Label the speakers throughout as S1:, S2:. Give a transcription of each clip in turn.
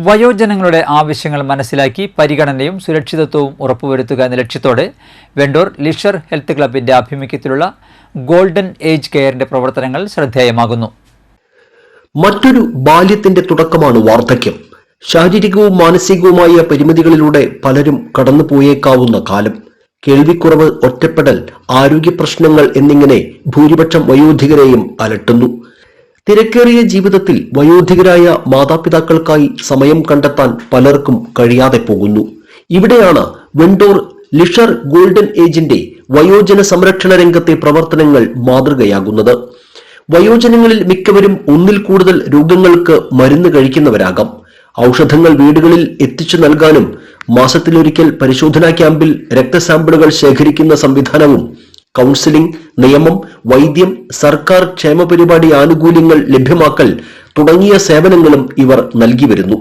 S1: വയോജനങ്ങളുടെ ആവശ്യങ്ങൾ മനസ്സിലാക്കി പരിഗണനയും സുരക്ഷിതത്വവും ഉറപ്പുവരുത്തുക എന്ന ലക്ഷ്യത്തോടെ വെണ്ടൂർ ലിഷർ ഹെൽത്ത് ക്ലബിന്റെ ആഭിമുഖ്യത്തിലുള്ള ഗോൾഡൻ ഏജ് കെയറിന്റെ പ്രവർത്തനങ്ങൾ ശ്രദ്ധേയമാകുന്നു.
S2: മറ്റൊരു ബാല്യത്തിന്റെ തുടക്കമാണ് വാർദ്ധക്യം. ശാരീരികവും മാനസികവുമായ പരിമിതികളിലൂടെ പലരും കടന്നുപോയേക്കാവുന്ന കാലം. കേൾവിക്കുറവ് ഒറ്റപ്പെടൽ ആരോഗ്യ പ്രശ്നങ്ങൾ എന്നിങ്ങനെ ഭൂരിപക്ഷം വയോധികരെയും അലട്ടുന്നു. തിരക്കേറിയ ജീവിതത്തിൽ വയോധികരായ മാതാപിതാക്കൾക്കായി സമയം കണ്ടെത്താൻ പലർക്കും കഴിയാതെ പോകുന്നു. ഇവിടെയാണ് വെണ്ടോർ ലിഷർ ഗോൾഡൻ ഏജിന്റെ വയോജന സംരക്ഷണ രംഗത്തെ പ്രവർത്തനങ്ങൾ മാതൃകയാകുന്നത്. വയോജനങ്ങളിൽ മിക്കവരും ഒന്നിൽ കൂടുതൽ രോഗങ്ങൾക്ക് മരുന്ന് കഴിക്കുന്നവരാകാം. ഔഷധങ്ങൾ വീടുകളിൽ എത്തിച്ചു നൽകാനും മാസത്തിലൊരിക്കൽ പരിശോധനാ ക്യാമ്പിൽ രക്തസാമ്പിളുകൾ ശേഖരിക്കുന്ന സംവിധാനവും കൗൺസിലിംഗ് നിയമം വൈദ്യം സർക്കാർ ക്ഷേമ പരിപാടി ആനുകൂല്യങ്ങൾ ലഭ്യമാക്കൽ തുടങ്ങിയ സേവനങ്ങളും ഇവർ നൽകി വരുന്നു.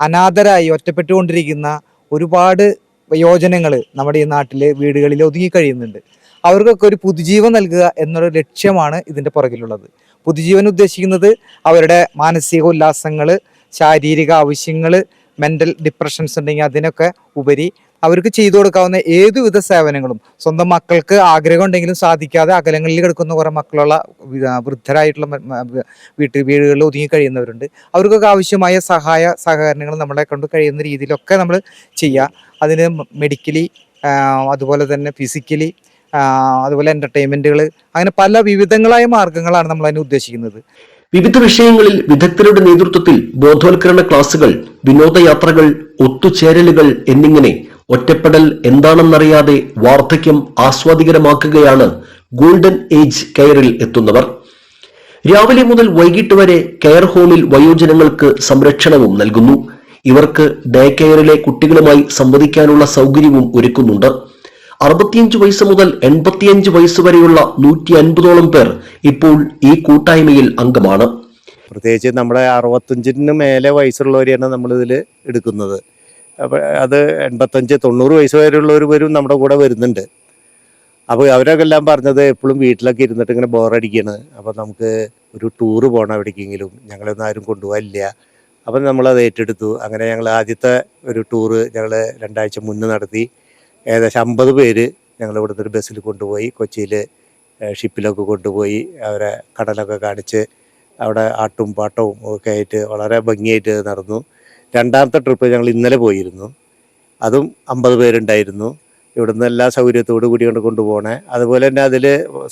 S3: അനാഥരായി ഒറ്റപ്പെട്ടുകൊണ്ടിരിക്കുന്ന ഒരുപാട് യോജനങ്ങൾ നമ്മുടെ ഈ നാട്ടിലെ വീടുകളിൽ ഒതുങ്ങിക്കഴിയുന്നുണ്ട് അവർക്കൊക്കെ ഒരു പുതുജീവൻ നൽകുക എന്നൊരു ലക്ഷ്യമാണ് ഇതിന്റെ പുറകിലുള്ളത്. പുതുജീവൻ ഉദ്ദേശിക്കുന്നത് അവരുടെ മാനസിക ഉല്ലാസങ്ങൾ ശാരീരിക ആവശ്യങ്ങൾ മെന്റൽ ഡിപ്രഷൻസ് ഉണ്ടെങ്കിൽ അതിനൊക്കെ ഉപരി അവർക്ക് ചെയ്തു കൊടുക്കാവുന്ന ഏതുവിധ സേവനങ്ങളും. സ്വന്തം മക്കൾക്ക് ആഗ്രഹം ഉണ്ടെങ്കിലും സാധിക്കാതെ അകലങ്ങളിൽ കിടക്കുന്ന കുറേ മക്കളുള്ള വൃദ്ധരായിട്ടുള്ള മ- വീടുകളിൽ ഒതുങ്ങി കഴിയുന്നവരുണ്ട്. അവർക്കൊക്കെ ആവശ്യമായ സഹായ സഹകരണങ്ങൾ നമ്മളെ കൊണ്ട് കഴിയുന്ന രീതിയിലൊക്കെ നമ്മൾ ചെയ്യുക. അതിന് മെഡിക്കലി അതുപോലെ തന്നെ ഫിസിക്കലി അതുപോലെ എന്റർടൈൻമെന്റുകൾ അങ്ങനെ പല വിവിധങ്ങളായ മാർഗങ്ങളാണ് നമ്മൾ അതിന് ഉദ്ദേശിക്കുന്നത്.
S2: വിവിധ വിഷയങ്ങളിൽ വിദഗ്ധരുടെ നേതൃത്വത്തിൽ ബോധവൽക്കരണ ക്ലാസുകൾ വിനോദയാത്രകൾ ഒത്തുചേരലുകൾ എന്നിങ്ങനെ ഒറ്റപ്പെടൽ എന്താണെന്നറിയാതെ വാർദ്ധക്യം ആസ്വാദികരമാക്കുകയാണ് ഗോൾഡൻ ഏജ് കെയറിൽ എത്തുന്നവർ. രാവിലെ മുതൽ വൈകിട്ട് വരെ കെയർ ഹോമിൽ വയോജനങ്ങൾക്ക് സംരക്ഷണവും നൽകുന്നു. ഇവർക്ക് ഡേ കെയറിലെ കുട്ടികളുമായി സംവദിക്കാനുള്ള സൗകര്യവും ഒരുക്കുന്നുണ്ട്. അറുപത്തിയഞ്ച് വയസ്സ് മുതൽ എൺപത്തിയഞ്ച് വയസ്സ് വരെയുള്ള നൂറ്റി അൻപതോളം പേർ ഇപ്പോൾ ഈ കൂട്ടായ്മയിൽ അംഗമാണ്.
S4: പ്രത്യേകിച്ച് നമ്മുടെ അറുപത്തഞ്ചിന് മേലെ വയസ്സുള്ളവരെയാണ് നമ്മളിതിൽ എടുക്കുന്നത്. അപ്പോൾ അത് എൺപത്തഞ്ച് തൊണ്ണൂറ് വയസ്സ് വരെയുള്ളവർ വരും നമ്മുടെ കൂടെ വരുന്നുണ്ട്. അപ്പോൾ അവരൊക്കെ എല്ലാം പറഞ്ഞത് എപ്പോഴും വീട്ടിലൊക്കെ ഇരുന്നിട്ട് ഇങ്ങനെ ബോറടിക്കുകയാണ് അപ്പോൾ നമുക്ക് ഒരു ടൂറ് പോകണം എവിടേക്കെങ്കിലും. ഞങ്ങളൊന്നും ആരും കൊണ്ടുപോകാനില്ല അപ്പം നമ്മളത് ഏറ്റെടുത്തു. അങ്ങനെ ഞങ്ങൾ ആദ്യത്തെ ഒരു ടൂറ് ഞങ്ങൾ രണ്ടാഴ്ച മുന്നേ നടത്തി. ഏകദേശം അമ്പത് പേര് ഞങ്ങൾ ഇവിടുന്ന് ഒരു ബസ്സിൽ കൊണ്ടുപോയി കൊച്ചിയിൽ ഷിപ്പിലൊക്കെ കൊണ്ടുപോയി അവരെ കടലൊക്കെ കാണിച്ച് അവിടെ ആട്ടും പാട്ടവും ഒക്കെ ആയിട്ട് വളരെ ഭംഗിയായിട്ട് നടന്നു. രണ്ടാമത്തെ ട്രിപ്പ് ഞങ്ങൾ ഇന്നലെ പോയിരുന്നു. അതും അമ്പത് പേരുണ്ടായിരുന്നു. ഇവിടുന്ന് എല്ലാ സൗകര്യത്തോടു കൂടി കൊണ്ട് കൊണ്ടുപോകണേ അതുപോലെ തന്നെ അതിൽ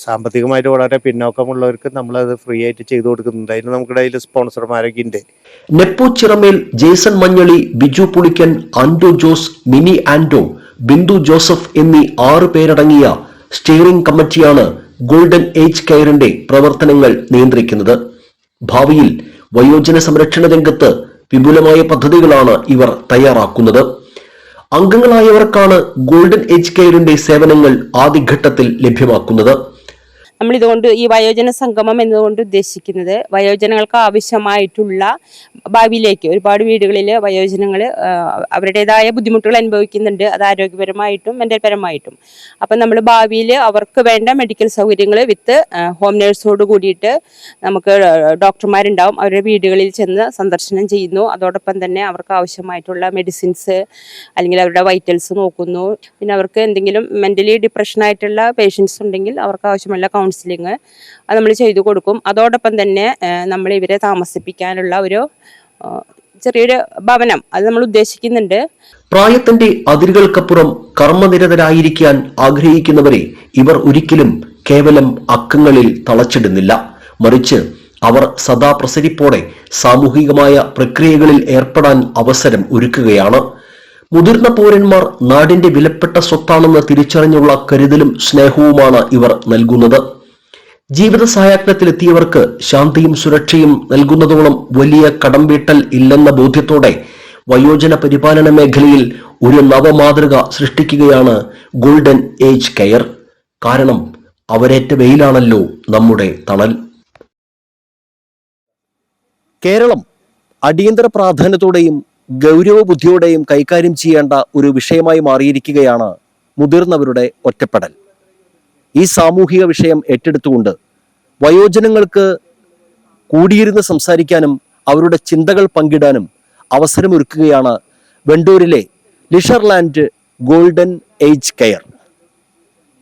S4: സാമ്പത്തികമായിട്ട് വളരെ പിന്നോക്കമുള്ളവർക്ക് നമ്മളത് ഫ്രീ ആയിട്ട് ചെയ്തു കൊടുക്കുന്നുണ്ട്. അതിന് നമുക്കിടെ അതിൽ സ്പോൺസർമാരൊക്കെ ഉണ്ട്.
S2: നെപ്പോ ചിറമേൽ ജേസൺ മഞ്ഞളി ബിജു പുളിക്കൻ ആൻഡോ ജോസ് മിനി ആൻഡോ ബിന്ദു ജോസഫ് എന്നീ ആറ് പേരടങ്ങിയ സ്റ്റിയറിംഗ് കമ്മിറ്റിയാണ് ഗോൾഡൻ ഏജ് കെയറിന്റെ പ്രവർത്തനങ്ങൾ നിയന്ത്രിക്കുന്നത്. ഭാവിയിൽ വയോജന സംരക്ഷണ രംഗത്ത് വിപുലമായ പദ്ധതികളാണ് ഇവർ തയ്യാറാക്കുന്നത്. അംഗങ്ങളായവർക്കാണ് ഗോൾഡൻ ഏജ് കെയറിന്റെ സേവനങ്ങൾ ആദ്യഘട്ടത്തിൽ ലഭ്യമാക്കുന്നത്.
S5: നമ്മൾ ഇതുകൊണ്ട് ഈ വയോജന സംഗമം എന്നതുകൊണ്ട് ഉദ്ദേശിക്കുന്നത് വയോജനങ്ങൾക്ക് ആവശ്യമായിട്ടുള്ള ഭാവിയിലേക്ക് ഒരുപാട് വീടുകളിൽ വയോജനങ്ങൾ അവരുടേതായ ബുദ്ധിമുട്ടുകൾ അനുഭവിക്കുന്നുണ്ട്. അത് ആരോഗ്യപരമായിട്ടും മെന്റൽ പരമായിട്ടും അപ്പം നമ്മൾ ഭാവിയിൽ അവർക്ക് വേണ്ട മെഡിക്കൽ സൗകര്യങ്ങൾ വിത്ത് ഹോം നേഴ്സോട് കൂടിയിട്ട് നമുക്ക് ഡോക്ടർമാരുണ്ടാവും. അവരുടെ വീടുകളിൽ ചെന്ന് സന്ദർശനം ചെയ്യുന്നു. അതോടൊപ്പം തന്നെ അവർക്ക് ആവശ്യമായിട്ടുള്ള മെഡിസിൻസ് അല്ലെങ്കിൽ അവരുടെ വൈറ്റൽസ് നോക്കുന്നു. പിന്നെ അവർക്ക് എന്തെങ്കിലും മെന്റലി ഡിപ്രഷനായിട്ടുള്ള പേഷ്യൻസ് ഉണ്ടെങ്കിൽ അവർക്ക് ആവശ്യമുള്ള കൗൺസിലിങ് അത് നമ്മൾ ചെയ്തു കൊടുക്കും. അതോടൊപ്പം തന്നെ നമ്മൾ ഇവരെ താമസിപ്പിക്കാനുള്ള ഒരു ചെറിയൊരു ഭവനം അത് നമ്മൾ ഉദ്ദേശിക്കുന്നുണ്ട്.
S2: പ്രായത്തിന്റെ അതിരുകൾക്കപ്പുറം കർമ്മനിരതരായിരിക്കാൻ ആഗ്രഹിക്കുന്നവരെ ഇവർ ഒരിക്കലും കേവലം അക്കങ്ങളിൽ തളച്ചിടുന്നില്ല. മറിച്ച് അവർ സദാ പ്രസരിപ്പോടെ സാമൂഹികമായ പ്രക്രിയകളിൽ ഏർപ്പെടാൻ അവസരം ഒരുക്കുകയാണ്. മുതിർന്ന പൗരന്മാർ നാടിന്റെ വിലപ്പെട്ട സ്വത്താണെന്ന് തിരിച്ചറിഞ്ഞുള്ള കരുതലും സ്നേഹവുമാണ് ഇവർ നൽകുന്നത്. ജീവിത സായാഹ്നത്തിലെത്തിയവർക്ക് ശാന്തിയും സുരക്ഷയും നൽകുന്നതോളം വലിയ കടംവീട്ടൽ ഇല്ലെന്ന ബോധ്യത്തോടെ വയോജന പരിപാലന മേഖലയിൽ ഒരു നവമാതൃക സൃഷ്ടിക്കുകയാണ് ഗോൾഡൻ ഏജ് കെയർ. കാരണം അവരേറ്റ വെയിലാണല്ലോ നമ്മുടെ തണൽ.
S6: കേരളം അടിയന്തര പ്രാധാന്യത്തോടെയും ഗൗരവബുദ്ധിയോടെയും കൈകാര്യം ചെയ്യേണ്ട ഒരു വിഷയമായി മാറിയിരിക്കുകയാണ് മുതിർന്നവരുടെ ഒറ്റപ്പെടൽ. ഈ സാമൂഹിക വിഷയം ഏറ്റെടുത്തുകൊണ്ട് വയോജനങ്ങൾക്ക് കൂടിയിരുന്ന് സംസാരിക്കാനും അവരുടെ ചിന്തകൾ പങ്കിടാനും
S2: അവസരമൊരുക്കുകയാണ് വെണ്ടൂരിലെ ലിഷർലാൻഡ് ഗോൾഡൻ ഏജ് കെയർ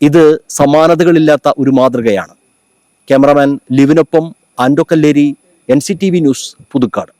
S2: ഇത് സമാനതകളില്ലാത്ത ഒരു മാതൃകയാണ്. Cameraman ലിവിനൊപ്പം Ando Kalleri N C T V news Puthukkad.